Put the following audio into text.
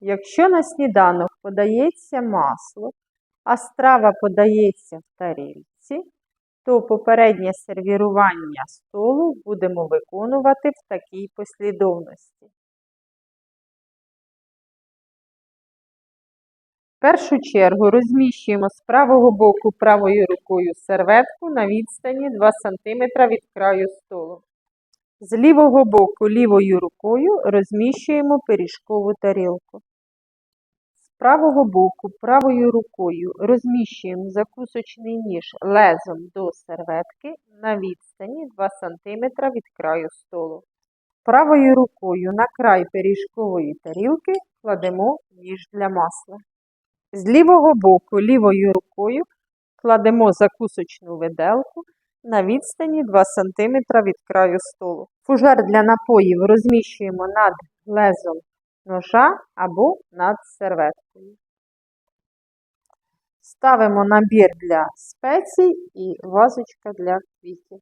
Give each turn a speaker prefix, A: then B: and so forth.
A: Якщо на сніданок подається масло, а страва подається в тарілці, то попереднє сервірування столу будемо виконувати в такій послідовності. В першу чергу розміщуємо з правого боку правою рукою серветку на відстані 2 см від краю столу. З лівого боку лівою рукою розміщуємо пиріжкову тарілку. Правого боку правою рукою розміщуємо закусочний ніж лезом до серветки на відстані 2 см від краю столу. Правою рукою на край пиріжкової тарілки кладемо ніж для масла. З лівого боку лівою рукою кладемо закусочну виделку на відстані 2 см від краю столу. Фужер для напоїв розміщуємо над лезом ножа або над серветкою. Ставимо набір для спецій і вазочка для квітів.